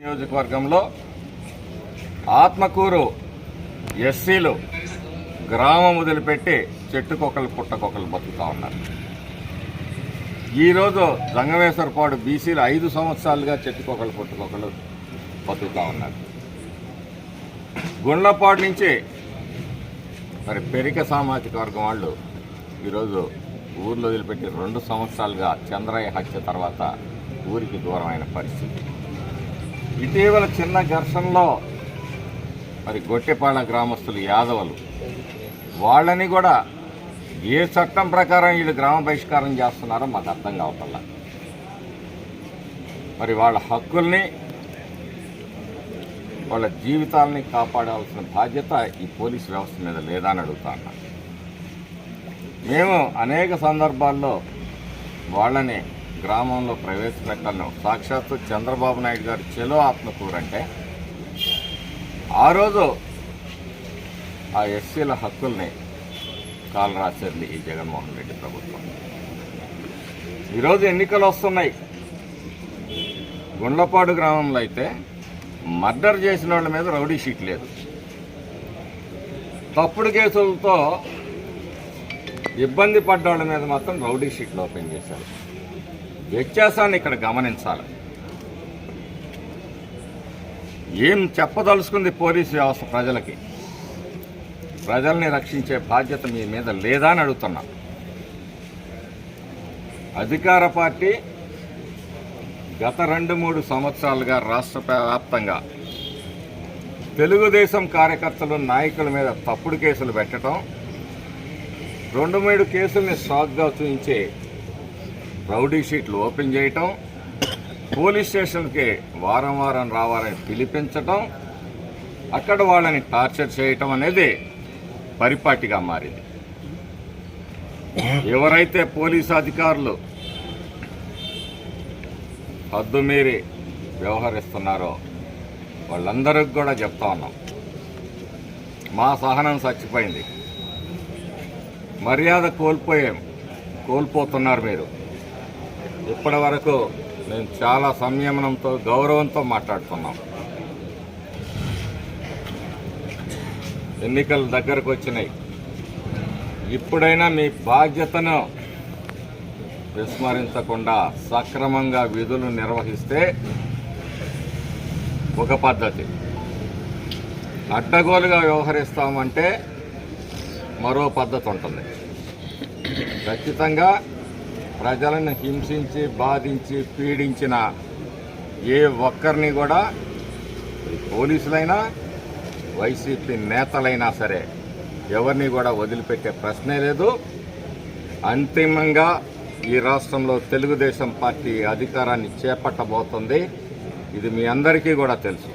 నియోజకవర్గంలో ఆత్మకూరు ఎస్సీలు గ్రామం వదిలిపెట్టి చెట్టుకొకలు పుట్టకొకలు బతుకుతా ఉన్నారు. ఈరోజు జంగమేశ్వరపాడు బీసీలు ఐదు సంవత్సరాలుగా చెట్టుకొకలు పుట్టకొకలు బతుకుతా ఉన్నారు. గుండ్లపాడు నుంచి మరి పెరిక సామాజిక వర్గం వాళ్ళు ఈరోజు ఊర్లో వదిలిపెట్టి రెండు సంవత్సరాలుగా చంద్రయ్య హత్య తర్వాత ఊరికి దూరమైన పరిస్థితి. ఇటీవల చిన్న ఘర్షణలో మరి గొట్టెపాళ గ్రామస్తులు యాదవులు. వాళ్ళని కూడా ఏ చట్టం ప్రకారం వీళ్ళు గ్రామ బహిష్కారం చేస్తున్నారో మాకు అర్థం కావట్లా. మరి వాళ్ళ హక్కుల్ని వాళ్ళ జీవితాలని కాపాడాల్సిన బాధ్యత ఈ పోలీస్ వ్యవస్థ మీద లేదా అని అడుగుతా మేము అనేక సందర్భాల్లో వాళ్ళని గ్రామంలో ప్రవేశపెట్టాలని సాక్షాత్తు చంద్రబాబు నాయుడు గారు చెలో ఆత్మకూరు అంటే ఆ రోజు ఆ ఎస్సీల హక్కుల్ని కాలు రాసేది ఈ జగన్మోహన్ రెడ్డి ప్రభుత్వం. ఈరోజు ఎన్నికలు వస్తున్నాయి. గుండ్లపాడు గ్రామంలో అయితే మర్డర్ చేసిన వాళ్ళ మీద రౌడీ షీట్ లేదు. తప్పుడు కేసులతో ఇబ్బంది పడ్డ వాళ్ళ మీద మాత్రం రౌడీ షీట్లు ఓపెన్ చేశారు. వ్యత్యాసాన్ని ఇక్కడ గమనించాలి. ఏం చెప్పదలుచుకుంది పోలీసు వ్యవస్థ ప్రజలకి? ప్రజల్ని రక్షించే బాధ్యత మీ మీద లేదా అని అడుగుతున్నా. అధికార పార్టీ గత రెండు మూడు సంవత్సరాలుగా రాష్ట్ర వ్యాప్తంగా తెలుగుదేశం కార్యకర్తలు నాయకుల మీద తప్పుడు కేసులు పెట్టడం రెండు మూడు కేసుల్ని స్టాక్గా చూపించే రౌడీ షీట్లు ఓపెన్ చేయటం పోలీస్ స్టేషన్కి వారం వారం రావాలని పిలిపించటం అక్కడ వాళ్ళని టార్చర్ చేయటం అనేది పరిపాటిగా మారింది. ఎవరైతే పోలీసు అధికారులు పద్దుమీరి వ్యవహరిస్తున్నారో వాళ్ళందరికి కూడా చెప్తా ఉన్నాం. మా సహనం చచ్చిపోయింది. మర్యాద కోల్పోయాం కోల్పోతున్నారు మీరు. ఇప్పటి వరకు నేను చాలా సంయమనంతో గౌరవంతో మాట్లాడుతున్నాం. ఎన్నికలు దగ్గరకు వచ్చినాయి. ఇప్పుడైనా మీ బాధ్యతను విస్మరించకుండా సక్రమంగా విధులు నిర్వహిస్తే ఒక పద్ధతి. అడ్డగోలుగా వ్యవహరిస్తామంటే మరో పద్ధతి ఉంటుంది. ఖచ్చితంగా ప్రజలను హింసించి బాధించి పీడించిన ఏ ఒక్కరిని కూడా పోలీసులైనా వైసీపీ నేతలైనా సరే ఎవరిని కూడా వదిలిపెట్టే ప్రశ్నే లేదు. అంతిమంగా ఈ రాష్ట్రంలో తెలుగుదేశం పార్టీ అధికారాన్ని చేపట్టబోతుంది. ఇది మీ అందరికీ కూడా తెలుసు.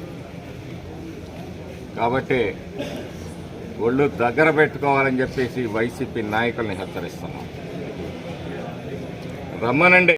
కాబట్టి ఒళ్ళు దగ్గర పెట్టుకోవాలని చెప్పేసి వైసీపీ నాయకుల్ని హెచ్చరిస్తున్నాం. రమ్మనండి.